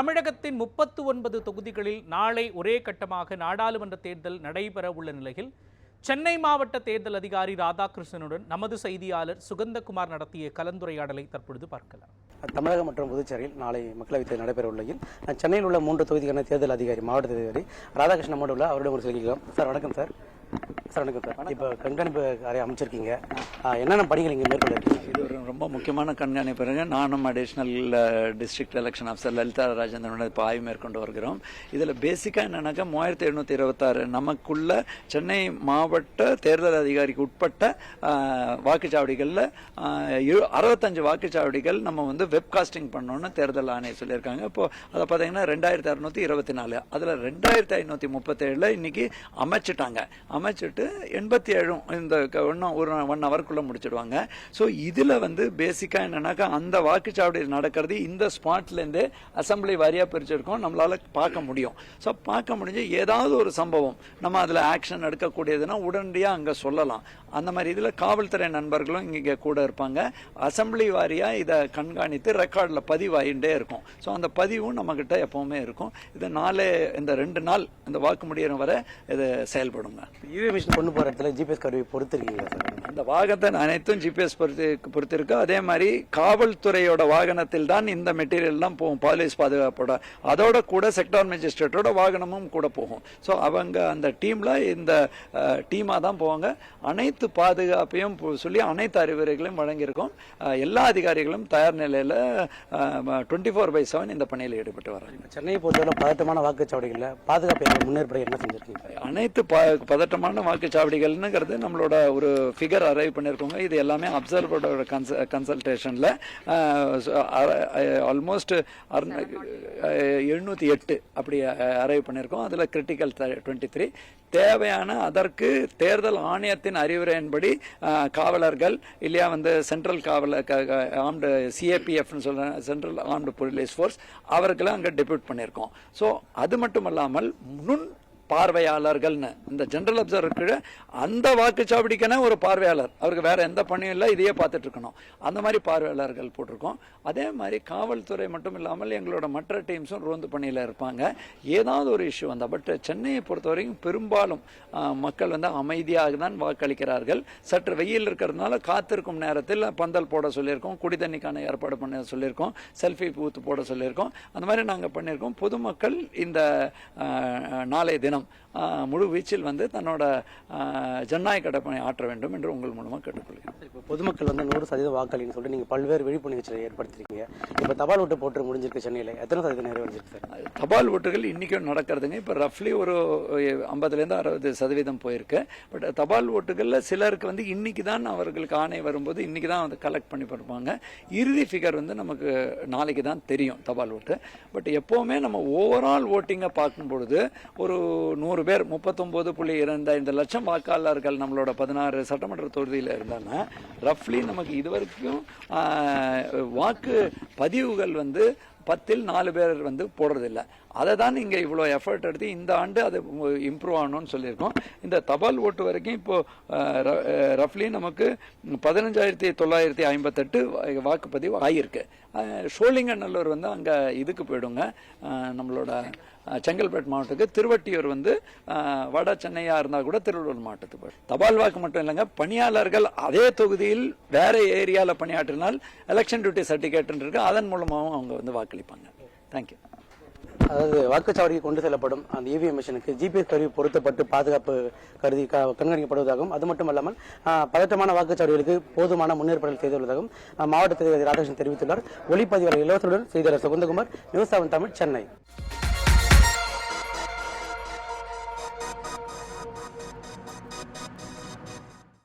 தமிழகத்தின் முப்பத்து ஒன்பது தொகுதிகளில் நாளை ஒரே கட்டமாக நாடாளுமன்ற தேர்தல் நடைபெற உள்ள நிலையில் சென்னை மாவட்ட தேர்தல் அதிகாரி ராதாகிருஷ்ணனுடன் நமது செய்தியாளர் சுகந்தகுமார் நடத்திய கலந்துரையாடலை தற்பொழுது பார்க்கலாம். தமிழகம் மற்றும் புதுச்சேரியில் நாளை மக்களவைத் தேர்தல் நடைபெற உள்ளையில் சென்னையில் உள்ள மூன்று தொகுதிக்கான தேர்தல் அதிகாரி மாவட்ட அதிகாரி ராதாகிருஷ்ணன் நம்மோடு உள்ள அவரிடம் ஒரு சொல்லிக்கலாம் சார் வணக்கம் சார். சார் வணக்கம் சார். இப்போ கண்காணிப்பு அறை அமைச்சிருக்கீங்க. என்னென்ன பணிகள் இங்கே மேற்கொள்ள இது ஒரு ரொம்ப முக்கியமான கண்காணிப்பு நானும் additional district election officer Lalitha Rajendran இப்போ ஆய்வு மேற்கொண்டு வருகிறோம். இதில் பேசிக்காக என்னன்னாக்கா மூவாயிரத்தி எழுநூற்றி இருபத்தாறு நமக்குள்ள சென்னை மாவட்ட தேர்தல் அதிகாரிக்கு உட்பட்ட வாக்குச்சாவடிகளில் அறுபத்தஞ்சு வாக்குச்சாவடிகள் நம்ம வந்து வெப்காஸ்டிங் பண்ணணும்னு தேர்தல் ஆணையம் சொல்லியிருக்காங்க. இப்போ அதை பார்த்தீங்கன்னா ரெண்டாயிரத்தி அறுநூத்தி இருபத்தி நாலு அதில் ரெண்டாயிரத்தி ஐநூற்றி முப்பத்தேழில் இன்னைக்கு அமைச்சிட்டாங்க. அமைச்சிட்டு எண்பத்தி ஏழும் இந்த ஒன்றும் இன்னும் ஒரு ஒன் ஹவருக்குள்ளே முடிச்சிடுவாங்க. ஸோ இதில் வந்து பேசிக்காக என்னன்னாக்கா அந்த வாக்குச்சாவடி நடக்கிறது இந்த ஸ்பாட்லேருந்தே அசம்பிளி வாரியாக பிரிச்சிருக்கோம். நம்மளால பார்க்க முடியும். ஸோ பார்க்க முடிஞ்சு ஏதாவது ஒரு சம்பவம் நம்ம அதில் ஆக்ஷன் எடுக்கக்கூடியதுன்னா உடனடியாக அங்கே சொல்லலாம். அந்த மாதிரி இதில் காவல்துறை நண்பர்களும் இங்கே கூட இருப்பாங்க. அசம்பிளி வாரியாக இதை கண்காணி வைத்து ரெக்கார்டில் பதிவாயிட்டே இருக்கும். ஸோ அந்த பதிவும் நம்மக்கிட்ட எப்போவுமே இருக்கும். இது நாளே இந்த ரெண்டு நாள் இந்த வாக்கு முடியிற வரை இது செயல்படுங்க. யூஏ மிஷின் கொண்டு போகிற இடத்துல ஜிபிஎஸ் கருவி பொறுத்திருக்கீங்களா சார் அந்த வாகனத்தை அனைத்தும் ஜிபிஎஸ் பொறுத்து பொறுத்திருக்கு. அதே மாதிரி காவல்துறையோட வாகனத்தில் தான் இந்த மெட்டீரியல்லாம் போகும் போலீஸ் பாதுகாப்போட அதோட கூட செக்டார் மேஜிஸ்ட்ரேட்டோட வாகனமும் கூட போகும். ஸோ அவங்க அந்த டீம்ல இந்த டீமாக தான் போவாங்க. அனைத்து பாதுகாப்பையும் சொல்லி அனைத்து அறிவுரைகளையும் வழங்கியிருக்கோம். எல்லா அதிகாரிகளும் தயார் நிலையில் டுவெண்ட்டி ஃபோர் பை செவன் இந்த பணியில் ஈடுபட்டு வராங்க. சென்னையை பொறுத்தவரை பதட்டமான வாக்குச்சாவடிகளில் பாதுகாப்பு முன்னேற்பட என்ன செஞ்சிருக்கீங்க? அனைத்து பதட்டமான வாக்குச்சாவடிகள்னுங்கிறது நம்மளோட ஒரு ஃபிகர் அரைவ் பண்ணியிருக்கோங்க இது எல்லாமே அப்சர்வரோட கன்ச கன்சல்டேஷனில் ஆல்மோஸ்ட் எழுநூற்றி எட்டு அப்படி அரைவ் பண்ணியிருக்கோம் அதில் கிரிட்டிக்கல் டுவெண்ட்டி த்ரீ தேவையான அதற்கு தேர்தல் ஆணையத்தின் அறிவுரையின்படி காவலர்கள் இல்லையா வந்து சென்ட்ரல் காவலர் ஆம்டு சிஏபிஎஃப்னு சொல்ற சென்ட்ரல் ஆர்ம்டு போலீஸ் ஃபோர்ஸ் அவர்களை அங்கே டெபியூட் பண்ணியிருக்கோம் ஸோ அது மட்டும் இல்லாமல் நுண் பார்வையாளர்கள்னு. இந்த ஜென்ரல் அப்சர்வர் கீழே அந்த வாக்குச்சாவடிக்கான ஒரு பார்வையாளர். அவருக்கு வேறு எந்த பணியும் இல்லை இதையே பார்த்துட்டு இருக்கணும் அந்த மாதிரி பார்வையாளர்கள் போட்டிருக்கோம். அதே மாதிரி காவல்துறை மட்டும் இல்லாமல் எங்களோட மற்ற டீம்ஸும் ரோந்து பணியில் இருப்பாங்க. ஏதாவது ஒரு இஷ்யூ வந்தால் பட் சென்னையை பொறுத்தவரைக்கும் பெரும்பாலும் மக்கள் வந்து அமைதியாக தான் வாக்களிக்கிறார்கள். சற்று வெயில் இருக்கிறதுனால காத்திருக்கும் நேரத்தில் பந்தல் போட சொல்லியிருக்கோம் குடி தண்ணிக்கான ஏற்பாடு பண்ண சொல்லியிருக்கோம் செல்ஃபி பூத்து போட சொல்லியிருக்கோம். அந்த மாதிரி நாங்கள் பண்ணியிருக்கோம். பொதுமக்கள் இந்த நாளைய தினம் ஆஹ், முழு வீச்சில் வந்து தன்னோட ஜனநாயக கடப்பணி ஆற்ற வேண்டும் என்று உங்கள் மூலமாக கேட்டுக்கொள்கிறேன். இப்போ பொதுமக்கள் வந்து நூறு சதவீத வாக்களின்னு சொல்லிட்டு நீங்கள் பல்வேறு விழிப்புணர்வு நிகழ்ச்சிகளை ஏற்படுத்திருக்கீங்க. இப்போ தபால் ஓட்டு போட்டு முடிஞ்சிருக்கு சென்னையில். எத்தனை சதவீதம் நிறைவடைஞ்சிருக்கு சார்? தபால் ஓட்டுகள் இன்றைக்கும் நடக்கிறதுங்க. இப்போ ரஃப்லி ஒரு ஐம்பதுலேருந்து அறுபது சதவீதம் போயிருக்கு. பட் தபால் ஓட்டுகளில் சிலருக்கு வந்து இன்னைக்கு தான் அவர்களுக்கு ஆணை வரும்போது இன்னைக்கு தான் வந்து கலெக்ட் பண்ணி கொடுப்பாங்க இறுதி ஃபிகர் வந்து நமக்கு நாளைக்கு தான் தெரியும் தபால் ஓட்டு. பட் எப்போவுமே நம்ம ஓவரால் ஓட்டிங்கை பார்க்கும் பொழுது ஒரு நூறு பேர் முப்பத்தொம்போது புள்ளி இரண்டு ஐந்து லட்சம் வாக்காளர்கள் நம்மளோட பதினாறு சட்டமன்ற தொகுதியில் இருந்தாங்க. ரஃப்லி நமக்கு இதுவரைக்கும் வாக்கு பதிவுகள் வந்து பத்தில் நாலு பேர் வந்து போடுறதில்ல. அதை தான் இங்கே இவ்வளோ எஃபர்ட் எடுத்து இந்த ஆண்டு அது இம்ப்ரூவ் ஆகணும்னு சொல்லியிருக்கோம். இந்த தபால் ஓட்டு வரைக்கும் இப்போ ரஃப்லி நமக்கு பதினஞ்சாயிரத்தி தொள்ளாயிரத்தி ஐம்பத்தெட்டு வாக்குப்பதிவு ஆகியிருக்கு அஹ், சோழிங்கநல்லூர் வந்து அங்கே இதுக்கு போயிடுங்க. நம்மளோட செங்கல்பேட்டு மாவட்டத்துக்கு. திருவட்டியூர் வந்து வட சென்னையாக இருந்தால் கூட திருவள்ளூர் மாவட்டத்துக்கு போய் தபால் வாக்கு மட்டும் இல்லைங்க பணியாளர்கள் அதே தொகுதியில் வேற ஏரியாவில் பணியாற்றினால் எலெக்ஷன் டியூட்டி சர்டிஃபிகேட் இருக்கு. அதன் மூலமாகவும் அவங்க வந்து வாக்கு வாக்களிப்பாங்க தேங்க்யூ அதாவது வாக்குச்சாவடிக்கு கொண்டு செல்லப்படும் அந்த இவிஎம் மிஷினுக்கு ஜிபிஎஸ் கருவி பொருத்தப்பட்டு பாதுகாப்பு கருதி க- கண்காணிக்கப்படுவதாகவும் அது மட்டும் இல்லாமல் பதட்டமான வாக்குச்சாவடிகளுக்கு போதுமான முன்னேற்பாடுகள் செய்துள்ளதாகவும் மாவட்ட தேர்தல் ராதாகிருஷ்ணன் தெரிவித்துள்ளார். ஒளிப்பதிவாளர் இலவசத்துடன் செய்தியாளர் சுகந்தகுமார் நியூஸ் செவன் தமிழ் சென்னை.